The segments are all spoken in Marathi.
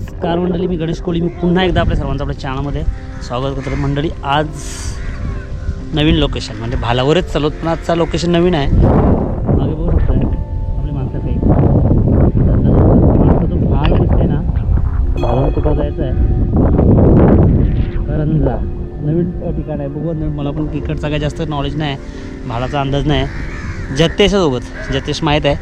नमस्कार मंडळी मी गणेश कोळी. मी पुन्हा एकदा आपल्या सर्वांचं आपल्या चॅनलमध्ये स्वागत करतो. मंडळी आज नवीन लोकेशन म्हणजे भालावरच चालवत पण आजचा लोकेशन नवीन आहे. मागे बघू शकतो आपली माणसं काही. माणसं तो भाल दिसते ना. भालावर कुठं जायचं आहे? करंजा. नवीन ठिकाण आहे. बघू नवीन मला पण तिकडचा काही जास्त नॉलेज नाही. आहे भालाचा अंदाज नाही. आहे जत्तेशासोबत जत्तेश माहीत आहे.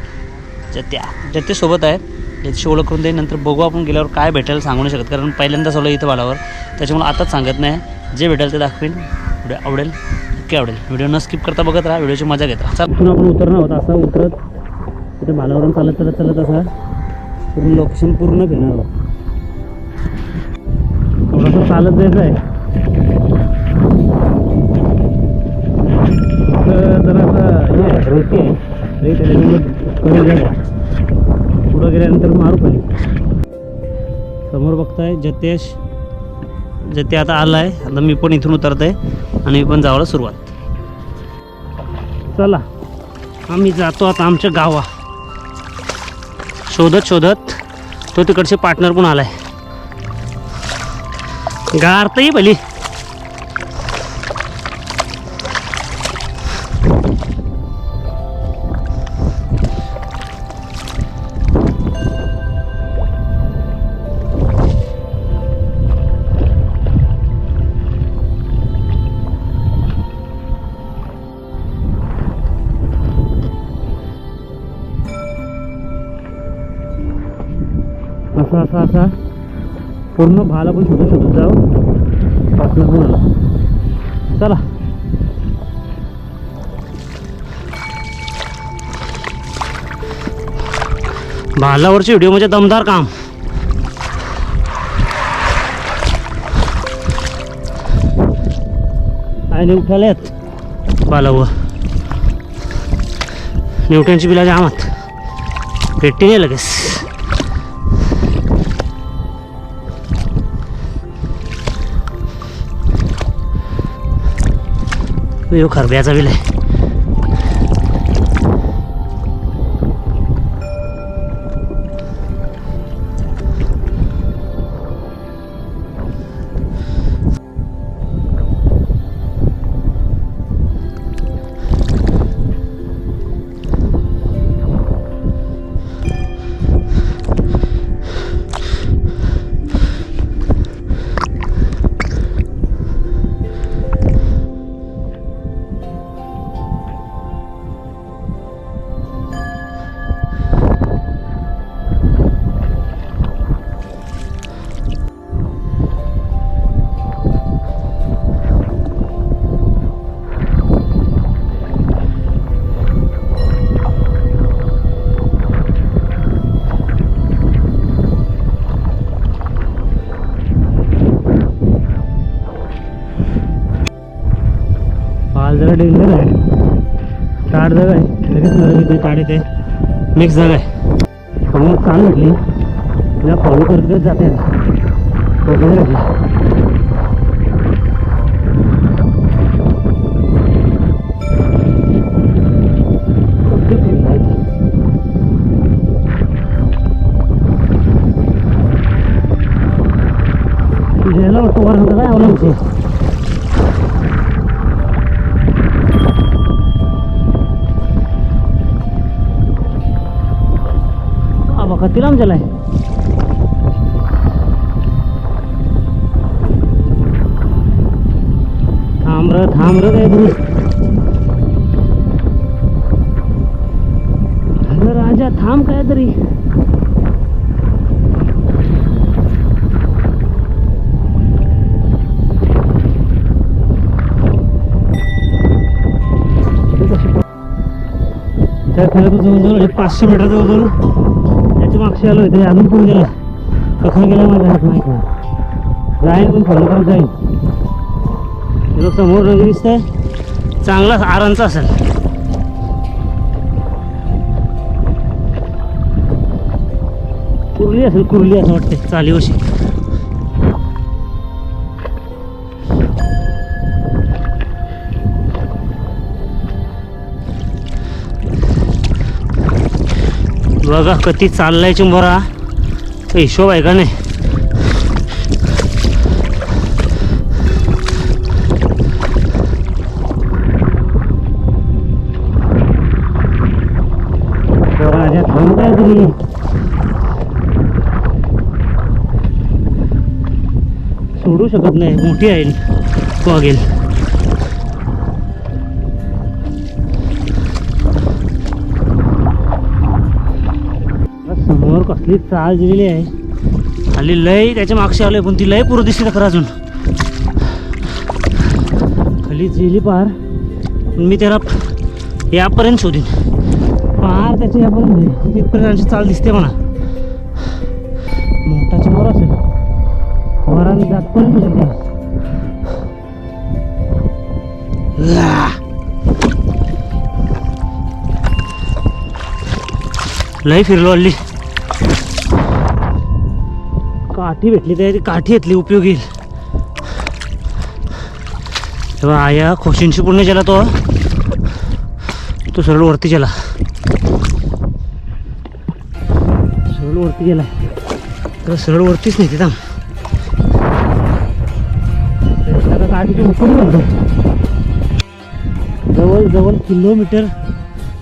जत्या. जत्तेसोबत आहे. याची ओळख करून देईन नंतर बघू आपण गेल्यावर काय भेटेल सांगू नाही शकत. कारण पहिल्यांदाच आलो इथं भालावर त्याच्यामुळे आताच सांगत नाही. जे भेटेल ते दाखवीन. व्हिडिओ आवडेल नक्की आवडेल. व्हिडिओ न स्किप करता बघत राहा व्हिडिओची मजा घेत राहा. चल आपण उतरणं होतं असं उतरत तिथे भालावरून चालत चालत चालत असा पूर्ण लोकेशन पूर्ण फिरणार आहोत. थोडंसं चालत जायचं आहे. जरा असं हे आहे, रेट आहे. कमी वगैरे नंतर मारू खाली. समोर बघताय जतेश. जते आता आला आहे आता मी पण इथून उतरत आहे आणि मी पण जावायला सुरुवात. चला. आम्ही जातो आता आमच्या गावा. शोधत शोधत तो तिकडचे पार्टनर पण आलाय. गारतही भली. असा असा असा पूर्ण भाला पण शोधत शोधत जाऊ पार्टनर पण आला चला. भालावरची व्हिडिओ म्हणजे दमदार काम. आणि उठाल्यात भालावर. न्यूटनची बिला जामात भेटते नाही लगेच. खरब्याचा बिल आहे. जरा डेंजर आहे. ताड जागा आहे. लगेच नरक येते ताड येते मिक्स जागा आहे. म्हणून चाल म्हटली तिला फॉलो करत जाते. वगैरे वर होतं काय अवलंबचे बाबा किती लांब झालाय थांब र थांब र काय तुम्ही अगं राजा थांब काय तरी त्या खरं तर जवळजवळ पाचशे मीटर जवळजवळ मागशी आलो इथे अजून पण गेला. कसा गेला माझ्या हात माहीत नाही जाईन पण फॉलो करत जाईन. तिथं समोर नदी दिसतंय. चांगला आरांचा असेल. कुर्ली असेल कुर्ली असं वाटते चालीवशी. बघा कधी चाललाय चिंबोरा. हिशोब आहे का नाही? सोडू शकत नाही. मोठी आहे. वागेल समोर चाळ दिलेली आहे. खाली लय त्याच्या मागशी आलोय पण ती लय पुरं दिसते खरं अजून. खाली गेली पार. पण मी त्याला यापर्यंत शोधीन. पार त्याच्या यापर्यंत तिथपर्यंत आमची चाल दिसते म्हणा. मोठा समोर असेल वराने जातपर्यंत तुझ्या लय फिरलो हल्ली. काठी भेटली तर काठी घेतली उपयोग येईल. तेव्हा आया खोशींशी पूर्ण चला तो. तो सरळ वरती गेला. सरळ वरती गेला. तर सरळ वरतीच नाही तिथं उपयोग जवळ जवळ किलोमीटर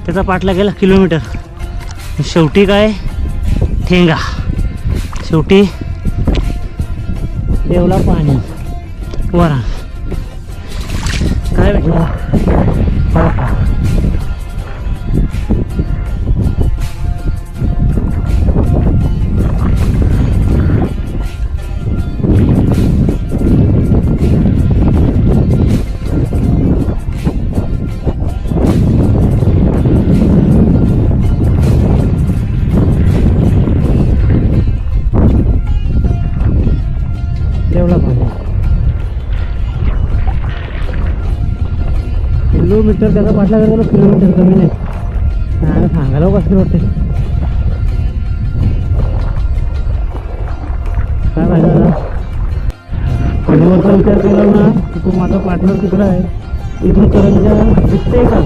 त्याचा पाठला गेला किलोमीटर. शेवटी काय? ठेंगा. शेवटी देवला पाणी. वरा. काय भेटलं? किलोमीटर त्याचा पाठला गेला किलोमीटर कमी नाही. सांगायला कसं वाटते काय पाहिजे आता. किलोमीटर विचार केला ना की तो माझा पार्टनर तिकडं आहे. इथून करंजा दिसते का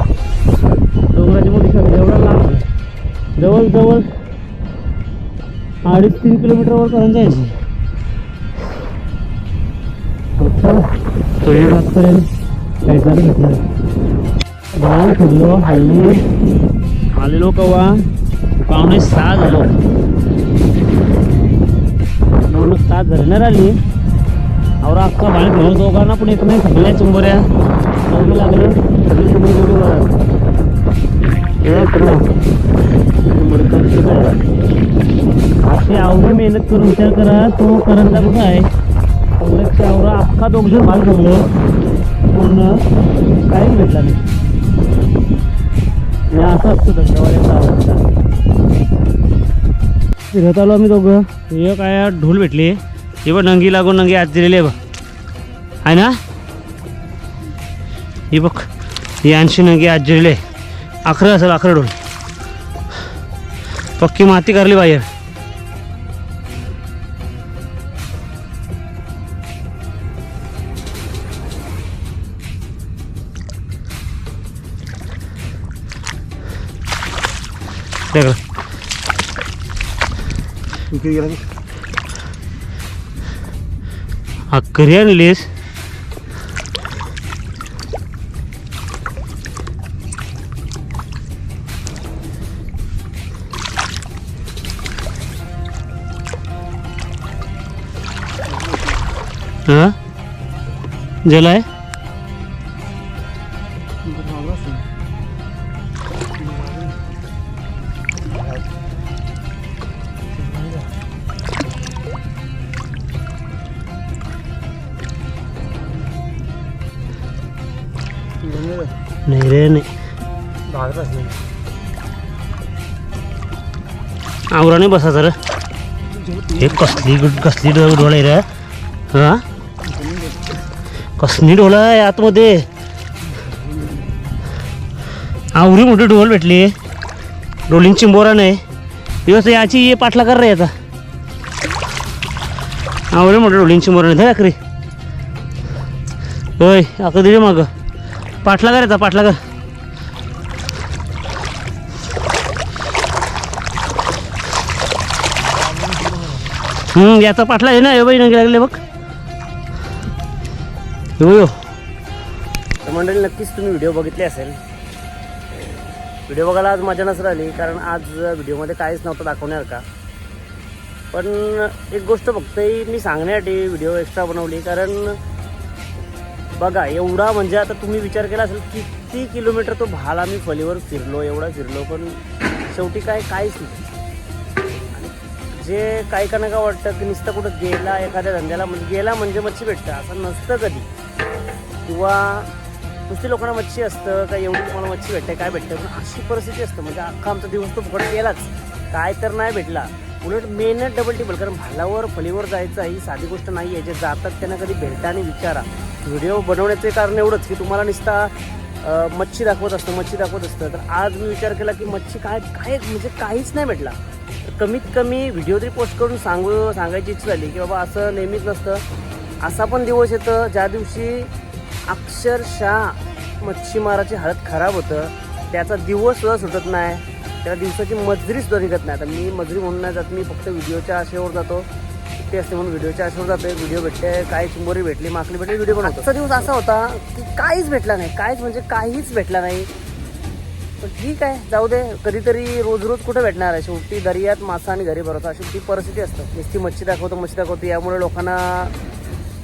डोंगराची मोठी सर जेवढा लांब जवळ जवळ अडीच तीन किलोमीटरवर करंजा यायची तो एक आजपर्यंत पैसा घेतलं भाऊ फिरलो हल्ली आलेलो कवा पाहुणे सहा झालो. दोन तास झाले ना राहिली. और अख्खा बाळ घेऊन दोघांना पण येत नाही सगळ्या चुंबऱ्या. दोघं लागलं. सगळी चुंबरी दोघं करू. चुंबरी अशी आवडी मेहनत करून विचार करा. तो करंजा कुठं आहे? काँग्रेसच्या आवरा. अख्खा दोघजण भाग जमलो पूर्ण काहीच भेटला नाही. असं असतं फिरत आलो आम्ही दोघं. हे काय ढोल भेटले. हे बघ नंगी लागून नंगी आज दिलेली आहे बघ. आहे ना? हे बघ ही ऐंशी नंगी आज दिलेली आहे. अकरा असेल अकरा ढोल. पक्की माती करली बाहेर अक्करी आणलीस हां? जलाय? रेने. आवरा नाही बसा जरा. हे कसली कसली ढोल आहे रे. हा? कसली ढोल आहे आतमध्ये? आवरी मोठी ढोल भेटली. डोलीन चिंबोरा नाही. दिवस याची ये पाठला कर रे आता. आवरे मोठे डोलीन चिंबोरा नाही. धर अकरी होय अकरा दिले मग. पाठला करायचा पाठला कर हम्म याचा पाठला आहे ना हे बाई नंगे लागले बघ. हो तर मंडळी नक्कीच तुम्ही व्हिडिओ बघितले असेल. व्हिडिओ बघायला आज मजा नसर आली कारण आज व्हिडिओमध्ये काहीच नव्हतं दाखवणार का? पण एक गोष्ट फक्त मी सांगण्यासाठी व्हिडिओ एक्स्ट्रा बनवली कारण बघा एवढा म्हणजे आता तुम्ही विचार केला असेल किती किलोमीटर तो भाला मी फलीवर फिरलो एवढा फिरलो पण शेवटी काय काहीच नाही. जे काही का का वाटतं की नुसतं कुठं गेला एखाद्या धंद्याला म्हणजे गेला म्हणजे मच्छी भेटतं असं नसतं कधी. किंवा नुसती लोकांना मच्छी असतं का एवढी तुम्हाला मच्छी भेटते काय भेटतं पण अशी परिस्थिती असतं. म्हणजे अख्खा आमचा दिवस तो फुकट गेलाच. काय तर नाही भेटला. उलट मेहनत डबल टिबल कारण भालावर फलीवर जायचं ही साधी गोष्ट नाही आहे जे जातात त्यांना कधी भेटा आणि विचारा. व्हिडिओ बनवण्याचे कारण एवढंच की तुम्हाला नुसता मच्छी दाखवत असतं मच्छी दाखवत असतं. तर आज मी विचार केला की मच्छी काय काय म्हणजे काहीच नाही भेटला. तर कमीत कमी व्हिडिओ तरी पोस्ट करून सांगू सांगायची इच्छा झाली की बाबा असं नेहमीच नसतं. असा पण दिवस येतं ज्या दिवशी अक्षरशः मच्छीमाराची हालत खराब होतं त्याचा दिवससुद्धा सुटत नाही. त्या दिवसाची मजरीसुद्धा निघत नाही. आता मी मजरी म्हणून नाही जात मी फक्त व्हिडिओच्या आशेवर जातो. ते असते म्हणून व्हिडिओच्या आशेवर जातो व्हिडिओ भेटते काय चिंबोरी भेटली माकली भेटली व्हिडिओ पण आजचा दिवस असा होता की काहीच भेटला नाही. काहीच म्हणजे काहीच भेटला नाही. पण ठीक आहे जाऊ दे. कधीतरी रोज रोज कुठे भेटणार आहे? शेवटी दर्यात मासा आणि घरी भरवतो अशी ती परिस्थिती असते. नुसती मच्छी दाखवतो मच्छी दाखवतो. यामुळे लोकांना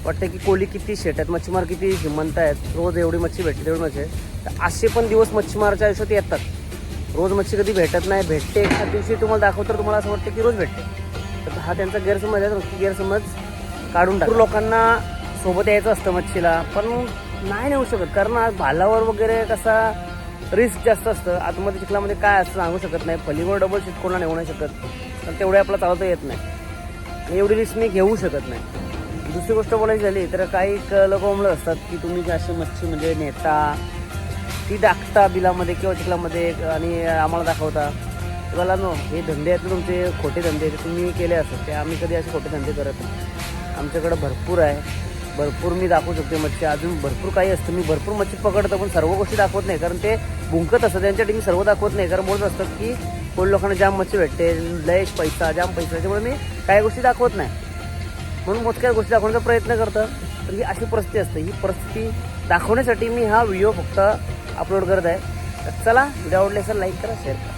वाटतं की कोली किती शेट आहेत मच्छीमार किती श्रीमंत आहेत. रोज एवढी मच्छी भेटते तेवढी मच्छी तर असे पण दिवस मच्छीमाराच्या आयुष्यात येतात. रोज मच्छी कधी भेटत नाही भेटते. एखाद दिवशी तुम्हाला दाखवतो तर तुम्हाला असं वाटतं की रोज भेटते. हा त्यांचा गैरसमज आहे तर गैरसमज काढून टाक लोकांना सोबत यायचं असतं मच्छीला पण नाही नेऊ शकत. कारण आज भालावर वगैरे कसा रिस्क जास्त असतं. आतमध्ये चिखलामध्ये काय असतं सांगू शकत नाही. पलीवर डबल शीट कोणाला नेऊ नाही शकत. तर तेवढे आपला चालवता येत नाही. आणि एवढी रिस्क मी घेऊ शकत नाही. दुसरी गोष्ट बोलायची झाली तर काही लोक म्हणत असतात की तुम्ही जी अशी मच्छी म्हणजे नेता ती दाखता बिलामध्ये किंवा चिखलामध्ये आणि आम्हाला दाखवता. मला नो हे धंदे आहेत ना तुमचे खोटे धंदे आहेत. तुम्ही केले असतात ते आम्ही कधी असे खोटे धंदे करत नाही. आमच्याकडं भरपूर आहे. भरपूर मी दाखवू शकते मच्छी. अजून भरपूर काही असतं. मी भरपूर मच्छी पकडतो पण सर्व गोष्टी दाखवत नाही. कारण ते भुंकत असतात. त्यांच्यासाठी मी सर्व दाखवत नाही. कारण बोलत असतात की कोण लोकांना जाम मच्छी भेटते? लयश पैसा जाम पैसा. त्याच्यामुळे मी काही गोष्टी दाखवत नाही. म्हणून मोजक्या गोष्टी दाखवण्याचा प्रयत्न करतं. तर ही अशी परिस्थिती असते. ही परिस्थिती दाखवण्यासाठी मी हा व्हिडिओ फक्त अपलोड करत आहे. तर चला व्हिडिओ आवडले असेल लाईक करा शेअर करा.